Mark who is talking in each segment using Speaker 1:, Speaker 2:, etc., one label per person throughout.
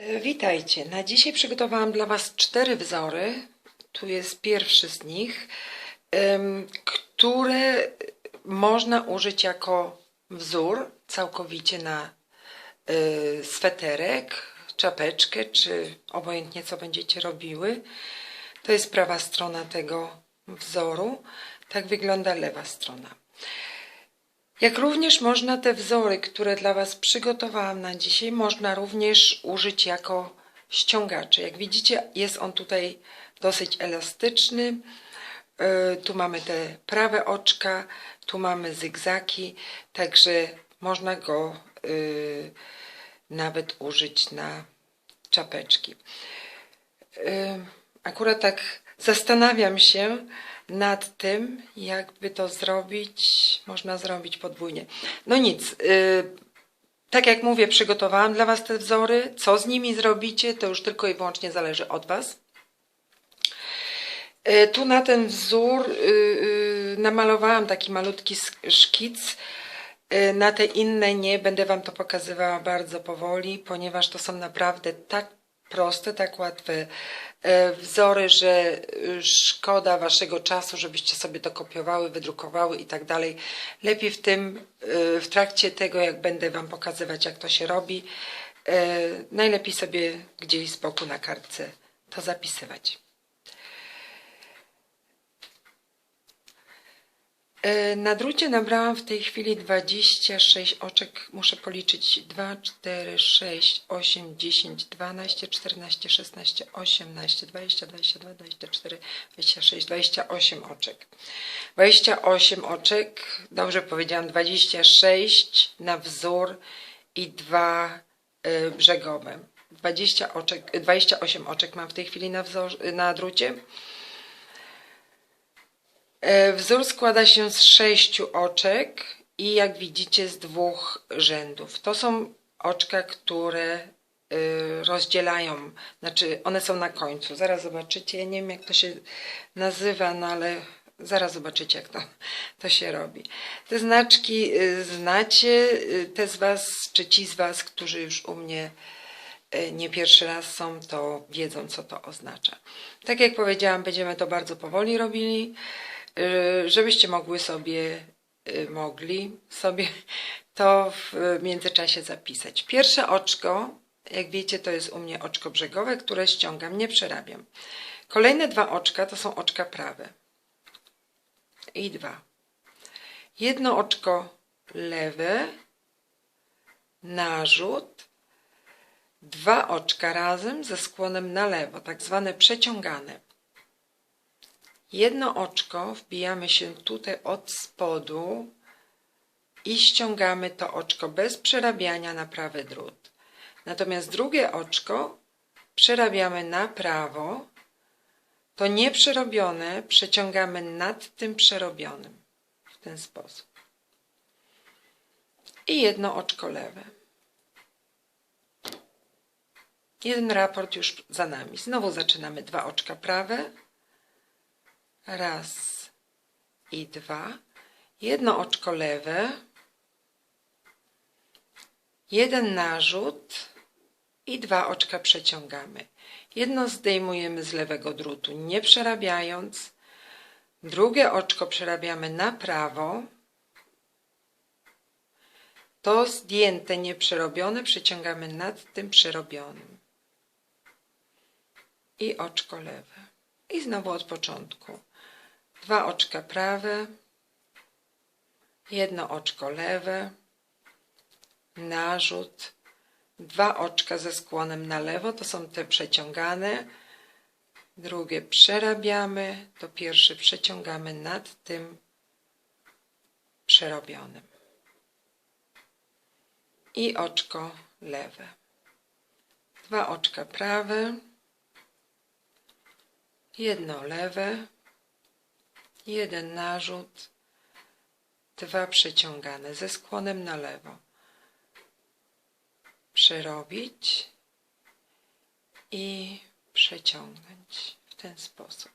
Speaker 1: E, Witajcie. Na dzisiaj przygotowałam dla Was cztery wzory. Tu jest pierwszy z nich, które można użyć jako wzór całkowicie na y, sweterek, czapeczkę, czy obojętnie co będziecie robiły. To jest prawa strona tego wzoru. Tak wygląda lewa strona. Jak również można te wzory, które dla Was przygotowałam na dzisiaj, można również użyć jako ściągacze. Jak widzicie, jest on tutaj dosyć elastyczny. Yy, Tu mamy te prawe oczka, tu mamy zygzaki, także można go yy, nawet użyć na czapeczki. Yy, Akurat tak zastanawiam się nad tym, jakby to zrobić. Można zrobić podwójnie. No nic. yy, Tak jak mówię, przygotowałam dla Was te wzory. Co z nimi zrobicie, to już tylko i wyłącznie zależy od Was. E, Tu na ten wzór y, y, namalowałam taki malutki szkic. Na te inne nie, będę Wam to pokazywała bardzo powoli, ponieważ to są naprawdę tak proste, tak łatwe e, wzory, że y, szkoda Waszego czasu, żebyście sobie to kopiowały, wydrukowały i tak dalej. Lepiej w tym, y, w trakcie tego, jak będę Wam pokazywać, jak to się robi, e, najlepiej sobie gdzieś z boku na kartce to zapisywać. Na drucie nabrałam w tej chwili 26 oczek. Muszę policzyć 2, 4, 6, 8, 10, 12, 14, 16, 18, 20, 22, 24, 26, 28 oczek. 28 oczek, dobrze powiedziałam, 26 na wzór i dwa e, brzegowe. 20 oczek, 28 oczek mam w tej chwili na, wzor, na drucie. E, Wzór składa się z sześciu oczek i jak widzicie z dwóch rzędów. To są oczka, które y, rozdzielają, znaczy one są na końcu. Zaraz zobaczycie, ja nie wiem jak to się nazywa, no ale zaraz zobaczycie jak to, to się robi. Te znaczki y, znacie, y, te z Was, czy ci z Was, którzy już u mnie nie pierwszy raz są, to wiedzą, co to oznacza. Tak jak powiedziałam, będziemy to bardzo powoli robili, żebyście mogły sobie, y, mogli sobie to w międzyczasie zapisać. Pierwsze oczko, jak wiecie, to jest u mnie oczko brzegowe, które ściągam, nie przerabiam. Kolejne dwa oczka to są oczka prawe. I dwa. Jedno oczko lewe, narzut, dwa oczka razem ze skłonem na lewo, tak zwane przeciągane. Jedno oczko wbijamy się tutaj od spodu i ściągamy to oczko bez przerabiania na prawy drut. Natomiast drugie oczko przerabiamy na prawo, to nieprzerobione przeciągamy nad tym przerobionym w ten sposób. I jedno oczko lewe. Jeden raport już za nami. Znowu zaczynamy dwa oczka prawe. Raz i dwa. Jedno oczko lewe. Jeden narzut i dwa oczka przeciągamy. Jedno zdejmujemy z lewego drutu, nie przerabiając. Drugie oczko przerabiamy na prawo. To zdjęte, nieprzerobione przeciągamy nad tym przerobionym. I oczko lewe. I znowu od początku. Dwa oczka prawe. Jedno oczko lewe. Narzut. Dwa oczka ze skłonem na lewo, to są te przeciągane. Drugie przerabiamy, to pierwsze przeciągamy nad tym przerobionym. I oczko lewe. Dwa oczka prawe. Jedno lewe. Jeden narzut. Dwa przeciągane ze skłonem na lewo przerobić i przeciągnąć w ten sposób.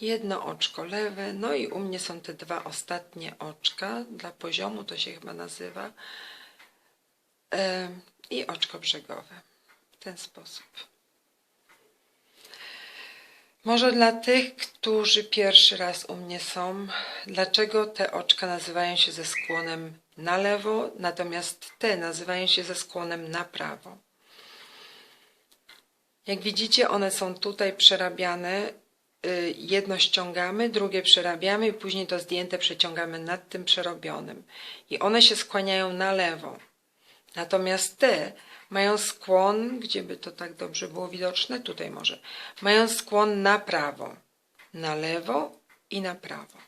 Speaker 1: Jedno oczko lewe, no i u mnie są te dwa ostatnie oczka, dla poziomu to się chyba nazywa. I oczko brzegowe. W ten sposób. Może dla tych, którzy pierwszy raz u mnie są, dlaczego te oczka nazywają się ze skłonem na lewo, natomiast te nazywają się ze skłonem na prawo. Jak widzicie, one są tutaj przerabiane. y, Jedno ściągamy, drugie przerabiamy i później to zdjęte przeciągamy nad tym przerobionym. I one się skłaniają na lewo. Natomiast te mają skłon, gdzie by to tak dobrze było widoczne, tutaj może, mają skłon na prawo, na lewo i na prawo.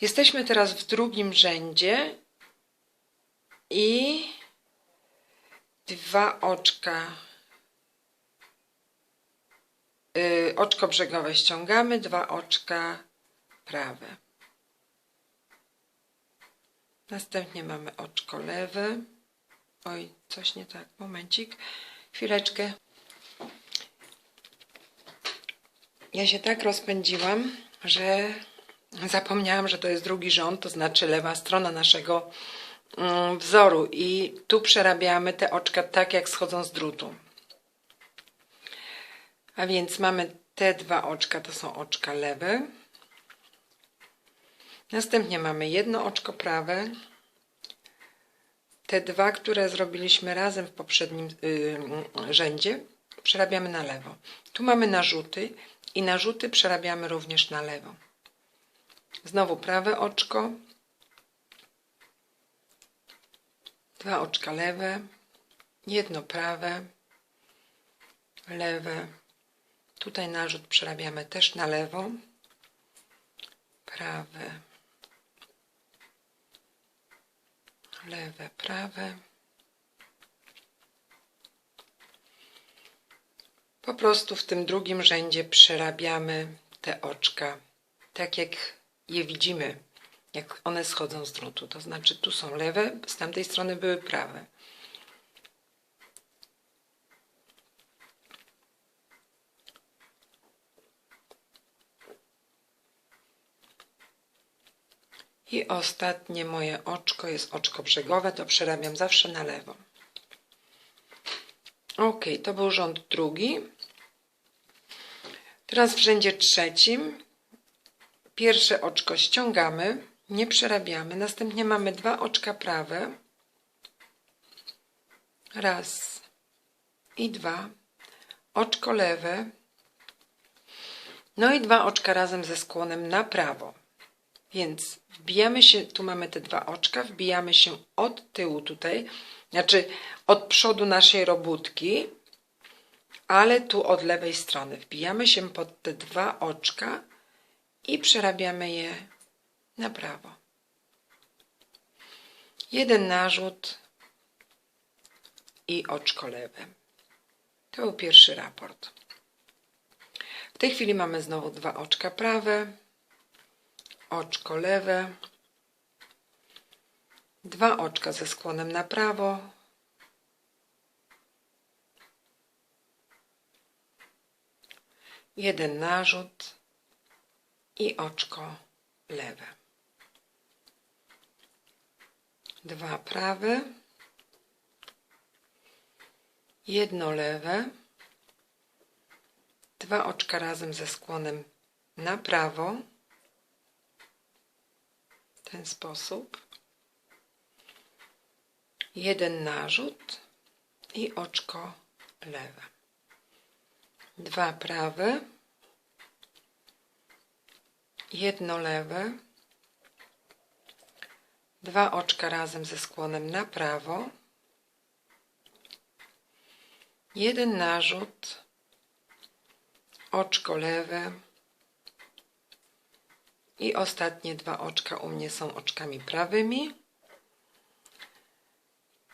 Speaker 1: Jesteśmy teraz w drugim rzędzie i dwa oczka, y, oczko brzegowe ściągamy, dwa oczka prawe. Następnie mamy oczko lewe. Oj, coś nie tak. Momencik. Chwileczkę. Ja się tak rozpędziłam, że zapomniałam, że to jest drugi rząd, to znaczy lewa strona naszego mm, wzoru. I tu przerabiamy te oczka tak, jak schodzą z drutu. A więc mamy te dwa oczka, to są oczka lewe. Następnie mamy jedno oczko prawe. Te dwa, które zrobiliśmy razem w poprzednim y, rzędzie, przerabiamy na lewo. Tu mamy narzuty i narzuty przerabiamy również na lewo. Znowu prawe oczko. Dwa oczka lewe. Jedno prawe. Lewe. Tutaj narzut przerabiamy też na lewo. Prawe. Lewe, prawe. Po prostu w tym drugim rzędzie przerabiamy te oczka, tak jak je widzimy, jak one schodzą z drutu. To znaczy tu są lewe, z tamtej strony były prawe. I ostatnie moje oczko jest oczko brzegowe, to przerabiam zawsze na lewo. Ok, to był rząd drugi. Teraz w rzędzie trzecim pierwsze oczko ściągamy, nie przerabiamy. Następnie mamy dwa oczka prawe. Raz i dwa. Oczko lewe. No i dwa oczka razem ze skłonem na prawo. Więc wbijamy się, tu mamy te dwa oczka, wbijamy się od tyłu tutaj, znaczy od przodu naszej robótki, ale tu od lewej strony. Wbijamy się pod te dwa oczka i przerabiamy je na prawo. Jeden narzut i oczko lewe. To był pierwszy raport. W tej chwili mamy znowu dwa oczka prawe oczko lewe, dwa oczka ze skłonem na prawo, jeden narzut i oczko lewe. Dwa prawe, jedno lewe, dwa oczka razem ze skłonem na prawo, ten sposób. Jeden narzut i oczko lewe. Dwa prawe, jedno lewe, dwa oczka razem ze skłonem na prawo, jeden narzut, oczko lewe, i ostatnie dwa oczka u mnie są oczkami prawymi.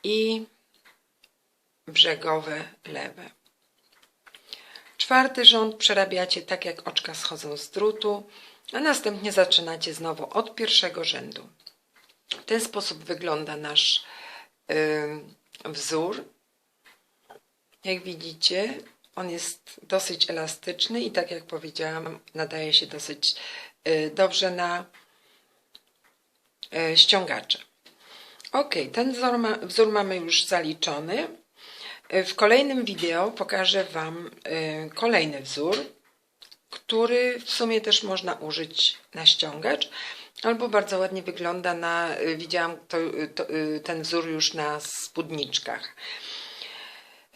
Speaker 1: I brzegowe lewe. Czwarty rząd przerabiacie tak, jak oczka schodzą z drutu, a następnie zaczynacie znowu od pierwszego rzędu. W ten sposób wygląda nasz yy, wzór. Jak widzicie, on jest dosyć elastyczny i tak jak powiedziałam, nadaje się dosyć dobrze na y, ściągacze. Ok, ten wzór, ma, wzór mamy już zaliczony. Y, W kolejnym wideo pokażę Wam y, kolejny wzór, który w sumie też można użyć na ściągacz, albo bardzo ładnie wygląda na, y, widziałam to, y, to, y, ten wzór już na spódniczkach.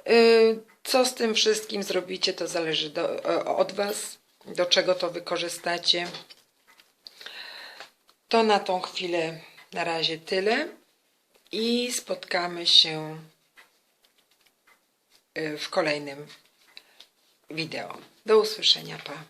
Speaker 1: Y, Co z tym wszystkim zrobicie, to zależy do, od Was, do czego to wykorzystacie. To na tą chwilę na razie tyle i spotkamy się y, w kolejnym wideo. Do usłyszenia, pa.